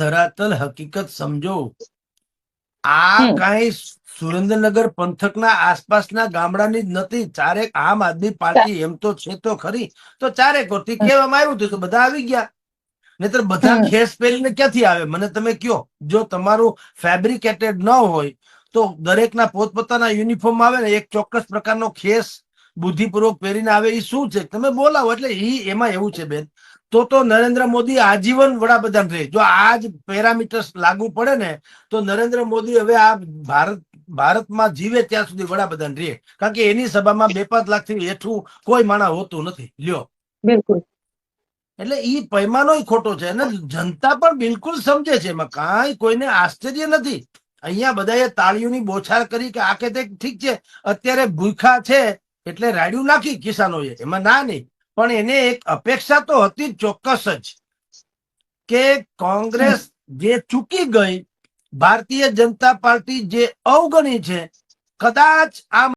ધરાતલ હકીકત સમજો. આ કઈ સુરેન્દ્રનગર પંથકના આસપાસના ગામડાની જ નથી. ચારેક આમ આદમી પાર્ટી એમ તો છે તો ખરી. તો ચારેક વખતે કહેવામાં આવ્યું હતું તો બધા આવી ગયા. નહીતર બધા ખેસ પહેરીને ક્યાંથી આવે? મને તમે કયો જો તમારું ફેબ્રિકેટેડ ન હોય તો દરેકના પોતપોતાના યુનિફોર્મ આવે ને એક ચોક્કસ પ્રકારનો ખેસ બુદ્ધિપૂર્વક પહેરીને આવે એ શું છે? તમે બોલાવો એટલે એ એમાં એવું છે બેન. તો તો નરેન્દ્ર મોદી આજીવન વડાપ્રધાન રહે જો આ જ પેરામીટર્સ લાગુ પડે ને તો નરેન્દ્ર મોદી હવે આ ભારત ભારતમાં જીવે ત્યાં સુધી વડાપ્રધાન રહે. કારણ કે એની સભામાં બે પાંચ લાખથી હેઠું કોઈ માણા હોતું નથી. લ્યો. બિલકુલ. એટલે ઈ પૈમાનો ખોટો છે અને જનતા પણ બિલકુલ સમજે છે. એમાં કાંઈ કોઈને આશ્ચર્ય નથી. અહીંયા બધાએ તાળીઓની બોછાર કરી કે આ કે તે ઠીક છે. અત્યારે ભૂખા છે એટલે રાડ્યું નાખી કિસાનોએ. એમાં ના નહીં. પણ એને એક અપેક્ષા તો હતી ચોક્કસ જ કે કોંગ્રેસ જે ચૂકી ગઈ, ભારતીય જનતા પાર્ટી જે અવગણી છે, કદાચ આ